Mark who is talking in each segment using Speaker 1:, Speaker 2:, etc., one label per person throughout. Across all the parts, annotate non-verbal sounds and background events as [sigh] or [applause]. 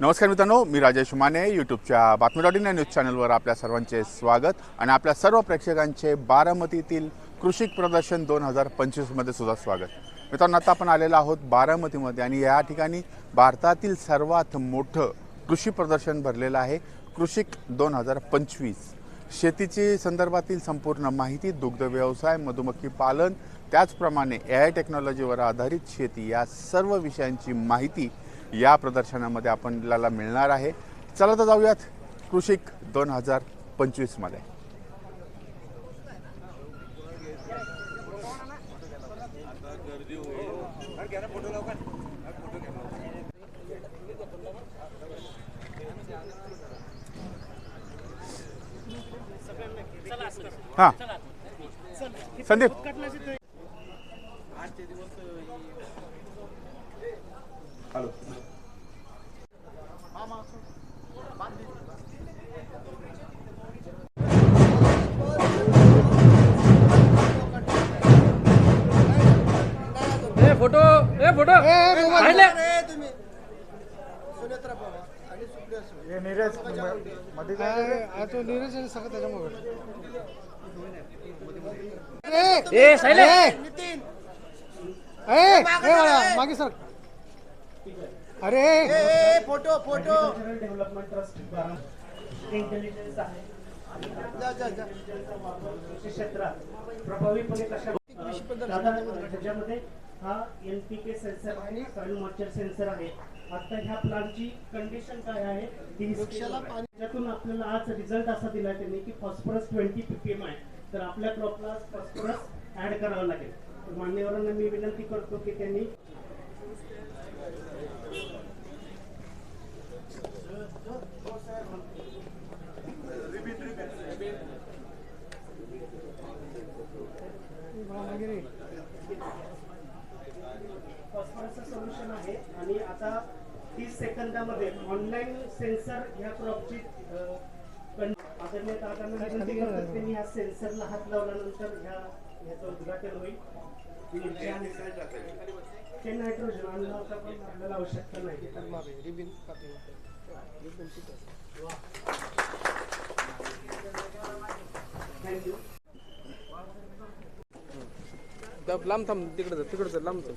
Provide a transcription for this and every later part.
Speaker 1: नमस्कार मित्रांनो मी राजेश माने यूट्यूबच्या बातमी डॉट इन या न्यूज चॅनलवर आपल्या सर्वांचे स्वागत आणि आपल्या सर्व प्रेक्षकांचे बारामतीतील कृषी प्रदर्शन दोन हजार पंचवीसमध्ये सुद्धा स्वागत. मित्रांनो आता आपण आलेलो आहोत बारामतीमध्ये आणि या ठिकाणी भारतातील सर्वात मोठं कृषी प्रदर्शन भरलेलं आहे कृषिक दोन हजार पंचवीस. शेतीची संदर्भातील संपूर्ण माहिती दुग्ध व्यवसाय मधुमक्खी पालन त्याचप्रमाणे ए आय टेक्नॉलॉजीवर आधारित शेती या सर्व विषयांची माहिती या प्रदर्शनामध्ये आपल्याला मिळणार आहे. चला तर जाऊयात कृषिक दोन हजार पंचवीसमध्ये हां. संदीप. हॅलो.
Speaker 2: ए फोटो ए फोटो. काढले
Speaker 3: तो नीरज आणि सगळं त्याच्यामुळे.
Speaker 2: ए सायले.
Speaker 3: ए मागे सर. अरे!
Speaker 4: Photo photo
Speaker 5: development trust intelligence आहे क्षेत्रात प्रभावीपणे कशा दादा, त्याच्यामध्ये हा एन पी के सेन्सर आहे सॉइल मॉइश्चर सेन्सर आहे. आता ह्या प्लांटची कंडिशन काय आहे? त्याच्यातून आपल्याला आज रिझल्ट असा दिला त्यांनी की फॉस्फरस ट्वेंटी पीपीएम आहे. तर आपल्या क्रॉपला फॉस्फरस ऍड करावं लागेल. मान्यवरांना मी विनंती करतो की त्यांनी सेन्सर ह्या क्रॉपची आदरणीय दादांना विनंती करतो की त्यांनी ह्या सेन्सरला हात लावल्यानंतर ह्या ह्याचं उद्घाटन होईल. ते नायट्रोजन अन्नाचा पण आपल्याला आवश्यकता नाही.
Speaker 3: रिबिन
Speaker 5: थँक्यू
Speaker 2: लांब थांब तिकडे तिकडे लांब थांब.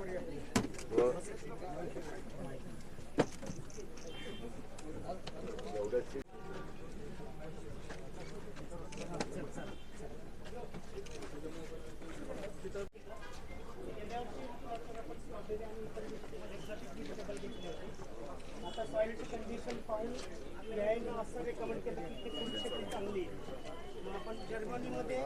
Speaker 5: आता सॉइलची कंडिशन पाहून यायला असं रेकमेंड केलं की ती फुल शेती चांगली आहे मग आपण जर्मनीमध्ये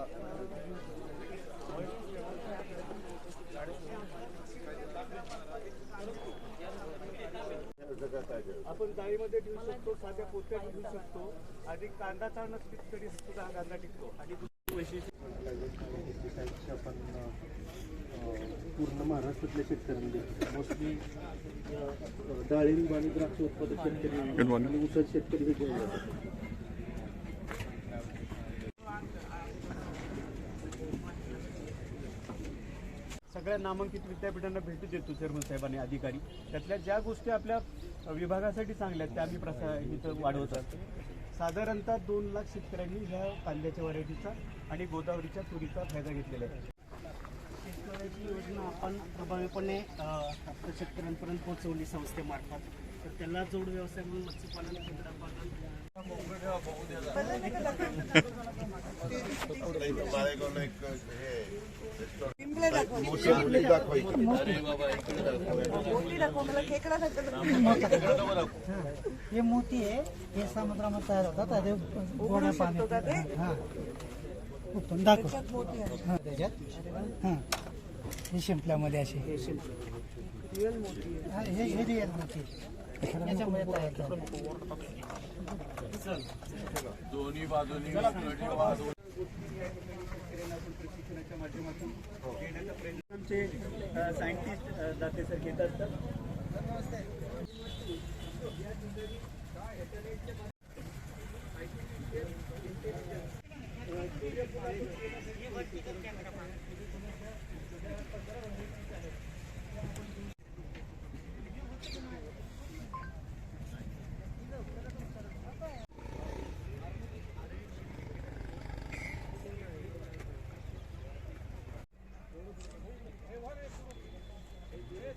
Speaker 6: आपण डाळीमध्ये ठेवू शकतो साध्या पोत्यात ठेवू शकतो आणि कांदा चालणं तरी सुद्धा कांदा टिकतो. आणि दुसरी वैशिष्ट्य आपण पूर्ण महाराष्ट्रातल्या शेतकऱ्यांमध्ये. मोस्टली डाळिंब आणि द्राक्ष उत्पादक शेतकरी. आणि ऊसाचे शेतकरी हे घेऊन जातात सगळ्या नामांकित विद्यापीठांना भेटी देतो चेअरमन साहेबांनी अधिकारी त्यातल्या ज्या गोष्टी आपल्या विभागासाठी चांगल्या आहेत त्या आम्ही प्रसा इथं वाढवत असतो साधारणतः दोन लाख शेतकऱ्यांनी ह्या कांद्याच्या व्हरायटीचा आणि गोदावरीच्या तुरीचा फायदा घेतलेला आहे
Speaker 5: शेतकऱ्याची योजना आपण प्रभावीपणे शेतकऱ्यांपर्यंत पोहोचवली संस्थेमार्फत तर त्याला जोड व्यवसाय म्हणून मत्स्यपालन केंद्रापासून
Speaker 7: हे मोती आहे हे समुद्रामध्ये तयार होतात आणि गोड्या पाण्यात. हा. उत्तम दाखव. हा त्याच्यात? हा. हे शिंपल्यामध्ये असे. हा, हे हे रिअल मोती याच्यामध्ये तयार झाले.
Speaker 6: प्रशिक्षणाच्या माध्यमातून घेण्याचा प्रयत्न आमचे सायंटिस्ट दाते सर घेत असतात.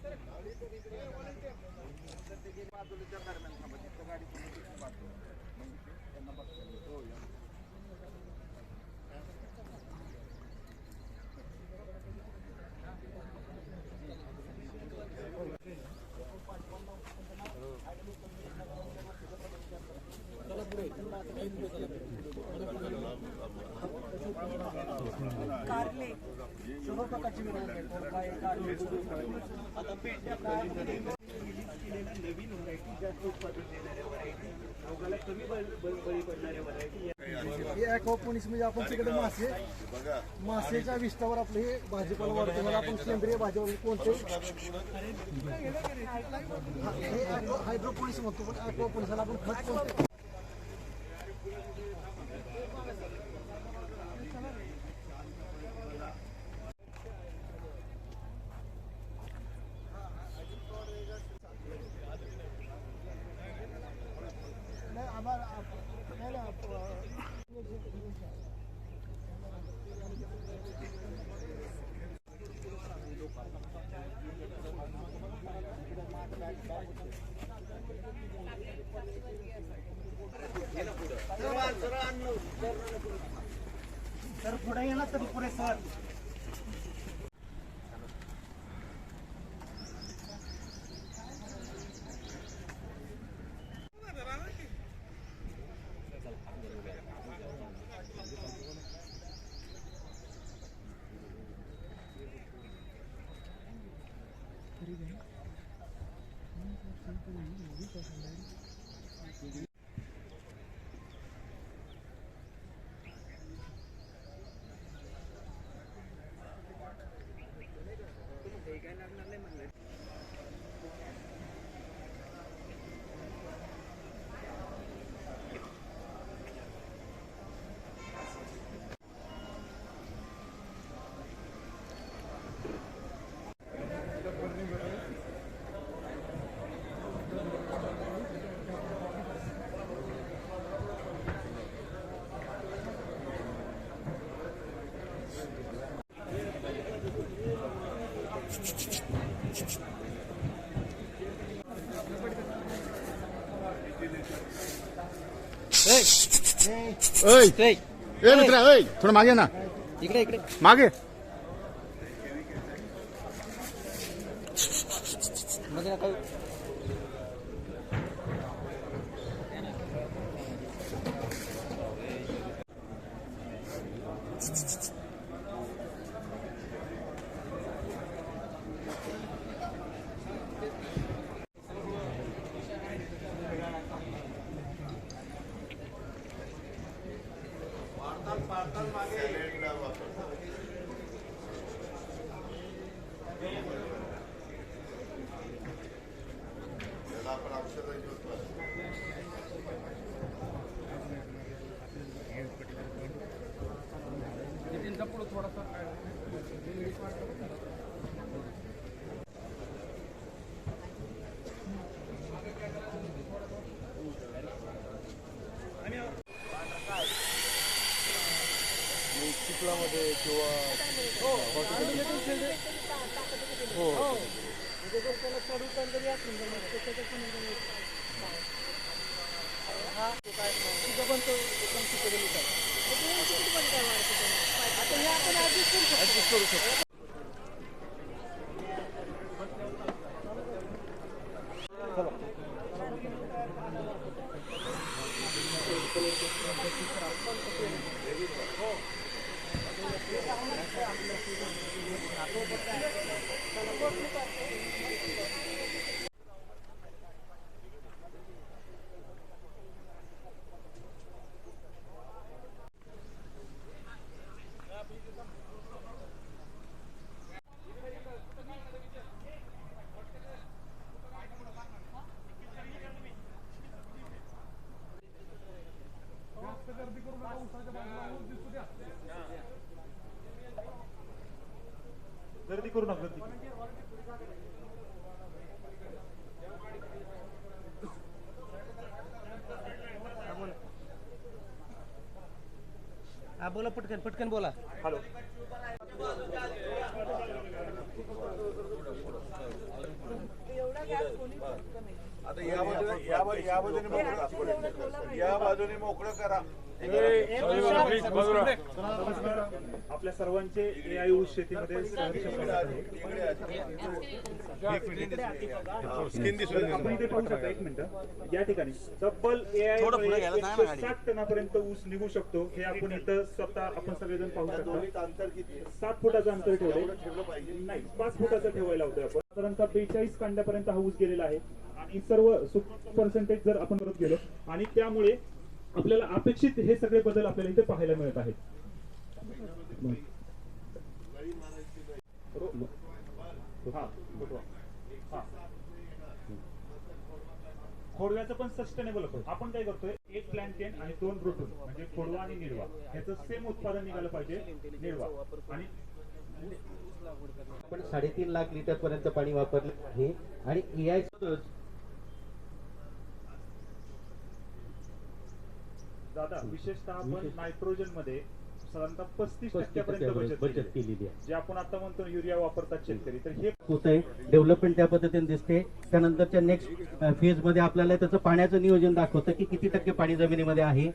Speaker 8: दरम्यान गाडी म्हणजे त्यांना बघतो
Speaker 6: सर्व प्रकारची म्हणजे आपण तिकडे मासे मासेच्या विस्तावर आपले हे भाजीपाला वाढतो मला म्हणजे आपण सेंद्रिय भाजीपाला कोणते? हायड्रोपोनिक्स म्हणतो पण ॲक्वापोनिक्सला आपण खत कोणते?
Speaker 5: तर पुढे येणार तरी पुढे सर
Speaker 1: ऐ [laughs] ए मित्र ऐ थोडं मागे ना.
Speaker 9: इकडे इकडे.
Speaker 1: मागे.
Speaker 9: थोड़ा सा
Speaker 8: चिखलामध्ये किंवा हो हा पण तो एकदम Enerji soru çok.
Speaker 9: हा बोला पटकन पटकन बोला
Speaker 8: हॅलो
Speaker 10: आता या बाजूने या बा- या बाजूने मोकळं करा. या बाजूने मोकळं करा
Speaker 8: आपल्या सर्वांचे ए आय ऊस शेतीमध्ये सहर्ष स्वागत आहे आपण इथे पाहू शकता एक मिनिट. या ठिकाणी तब्बल ए आय साठ टनापर्यंत ऊस निघू शकतो. हे आपण इथं स्वतः आपण सगळेजण पाहू शकतो.
Speaker 10: अंतर किती
Speaker 8: सात फुटाचं अंतर ठेवलंय. नाही पाच फुटाचं ठेवायला होतं आपण. साधारणतः बेचाळीस कांड्यापर्यंत हा ऊस गेलेला आहे. आणि सर्व पर्सेंटेज जर आपण परत गेलो. आणि त्यामुळे आपल्याला अपेक्षित हे सगळे बदल आपल्याला इथे पाहायला मिळत आहेत. खोडव्याचं पण सस्टेनेबल आपण काय करतोय एक प्लॅन्टेन आणि दोन रोटून म्हणजे खोडवा आणि निडवा ह्याचं सेम उत्पादन निघालं पाहिजे निडवा आणि
Speaker 11: आपण साडेतीन लाख लिटर पर्यंत पाणी वापरले आहे आणि एआय
Speaker 8: दादा विशेषतः आपण नायट्रोजनमध्ये साधारणतः पस्तीस टक्क्यापर्यंत बचत
Speaker 11: बचत
Speaker 8: केली
Speaker 11: केलेली आहे.
Speaker 8: जे आपण आता म्हणतो युरिया वापरतात शेतकरी तर हे
Speaker 11: होत आहे डेव्हलपमेंट त्या पद्धतीने दिसते. त्यानंतरच्या नेक्स्ट फेजमध्ये आपल्याला त्याचं पाण्याचं नियोजन दाखवतं की किती टक्के पाणी जमिनीमध्ये आहे.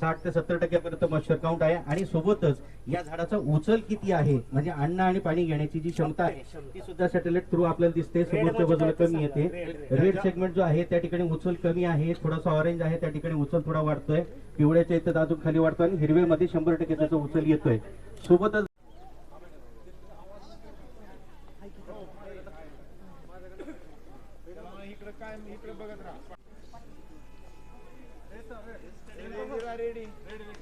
Speaker 11: साठ ते सत्तर टक्क्यापर्यंत मॉइश्चर काउंट आहे. आणि सोबतच या झाडाचा उचल किती आहे? म्हणजे अन्न आणि पाणी घेण्याची जी क्षमता आहे ती सुद्धा सॅटेलाइट थ्रू आपल्याला दिसते. समोरच्या बाजूला कमी येते. रेड सेगमेंट जो आहे त्या ठिकाणी उचल कमी आहे. थोडासा ऑरेंज आहे त्या ठिकाणी उचल थोडा वाढतोय. पिवळ्याच्या इथं अजून खाली वाढतोय आणि हिरव्यामध्ये शंभर टक्के त्याचा उचल येतोय. सोबतच
Speaker 2: हा